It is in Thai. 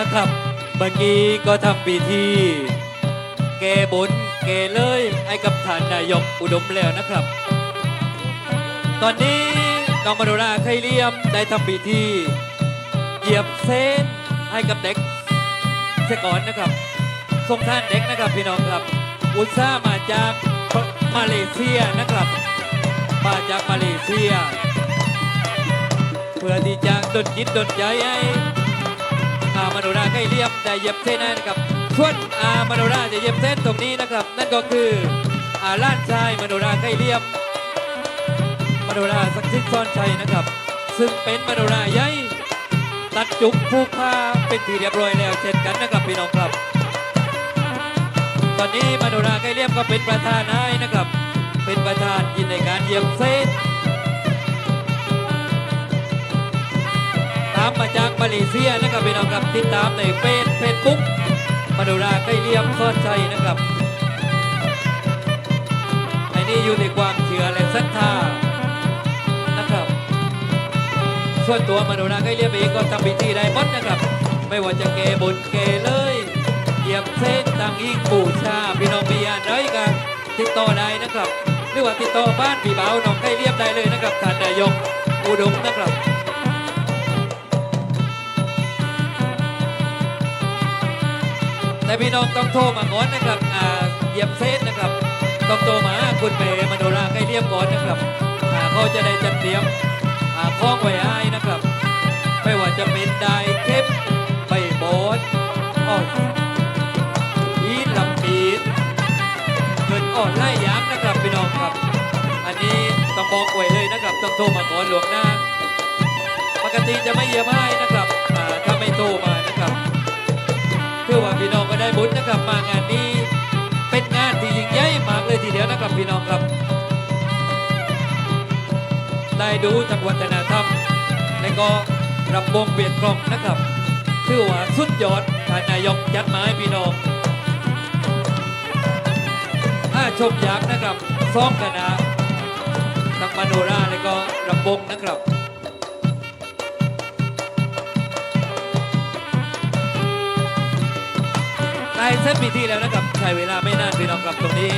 นะครับ เมื่อกี้ก็ทำพิธีแกบนแกเลยให้กับท่านนายกอุดมแล้วนะครับ ตอนนี้น้องมโนราไคเลียมได้ทำพิธีเหยียบเส้นให้กับเด็กเสก่อนนะครับส่งท่านเด็กนะครับพี่น้องครับ อุตส่าห์มาจากมาเลเซียนะครับ มาจากมาเลเซีย เพื่อที่จะดลจิตดลใจให้ อามโนราไคเลี่ยมได้เยียบเส้นให้นะครับส่วนอามโนราจะเยียบเส้นตรงนี้นะครับ นั่นก็คืออาล้านชายมโนราไคเลี่ยมมโนราสักดิ์สิทร์ซ่อนชัยนะครับ ซึ่งเป็นมโนราใหญ่ตัดจุกผูกผ้าเป็นที่เรียบร้อยแล้วเช่นกันนะครับพี่น้องครับ ตอนนี้มโนราใกล้เรียมก็เป็นประธานให้นะครับ เป็นประธานยินในการเยียบเส้นามมาจากมาเลเซียนะครับพี่น้องครับติดตามในเฟซเฟซบุ๊กมโนราใกล้เรียมซ่อชัยนะครับไอ้นี่อยู่ในความเชื่อและศรัทธานะครับ ส่วนตัวมโนราใกล้เรียบเองก็ทำพิธีได้หมดนะครับ ไม่ว่าจะเกบนเกเลยเหยียบเส้นตังอิงบูชาพี่น้องมีอะไรกันติดต่อได้นะครับ หรือว่าติดต่อบ้านพี่บ่าน้องใกล้เรียบได้เลยนะครับท่านนายกอุดมนะครับ แต่พี่น้องต้องโทรมาก่อนนะครับอ่าเยียบเส้นะครับ ต้องโทรมาคุณเมย์มโนราใกล้เรียบก่อนนะครับอ่าเขาจะได้จัดเตรียมอ่าข้องไว้ให้นะครับ ไม่ว่าจะเป็นไดายเทปใบบอ้อยอีลำปีดเกินอ่อนไล่ยางนะครับพี่น้องครับ อันนี้ต้องบอกไว้เลยนะครับต้องโทรมาก่อนหลวงหน้า ปกติจะไม่เยี่ยมให้นะครับอ่าถ้าไม่โทรมา พี่น้องครับ ได้ดูทางวัฒนธรรมและก็รำวงเวียนกลองนะครับถือว่าสุดยอดท่านนายกจัดมาให้พี่น้องถ้าชมอยากนะครับซ้อมคณะทั้งมโนราและก็รำวงนะครับได้เซตพิธีแล้วนะครับใช้เวลาไม่นานพี่น้องครับตรงนี้